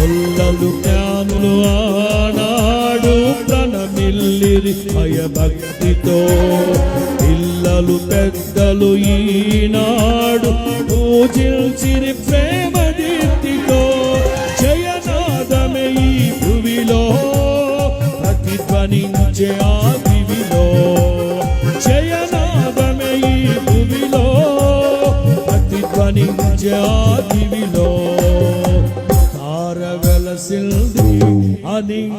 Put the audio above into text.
కొల్లలు జ్ఞానులు ఆనాడు ప్రణమిల్లిరి భయభక్తితో. పిల్లలు పెద్దలు ఈనాడు పూజించిరి ప్రేమ దీప్తితో జయనాదమే ఈ భువిలో ప్రతిధ్వనించే ఆ దివిలో. జయనాదమే ఈ భువిలో ప్రతిధ్వనించే ఆ దివిలో. sildi Adin